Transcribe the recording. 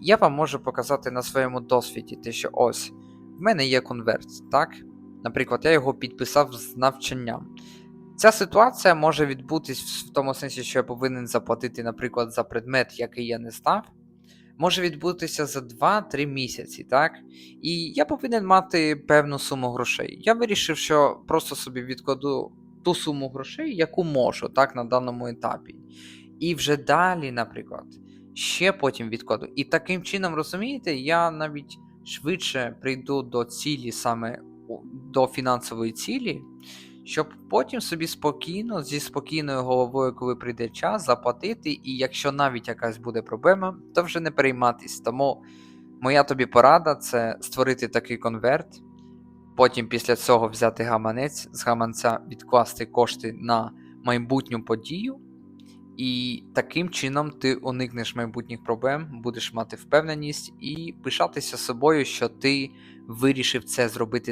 Я вам можу показати на своєму досвіді те, що ось в мене є конверт, так? Наприклад, я його підписав з навчанням. Ця ситуація може відбутись в тому сенсі, що я повинен заплатити, наприклад, за предмет, який я не став. Може відбутися за 2-3 місяці, так? І я повинен мати певну суму грошей. Я вирішив, що просто собі відкладу ту суму грошей, яку можу, так, на даному етапі. І вже далі, наприклад, ще потім відкладу. І таким чином, розумієте, я навіть швидше прийду до цілі, саме до фінансової цілі, щоб потім собі спокійно, зі спокійною головою, коли прийде час, заплатити, і якщо навіть якась буде проблема, то вже не перейматись. Тому моя тобі порада це створити такий конверт, потім після цього взяти гаманець, з гаманця відкласти кошти на майбутню подію. І таким чином ти уникнеш майбутніх проблем, будеш мати впевненість і пишатися собою, що ти вирішив це зробити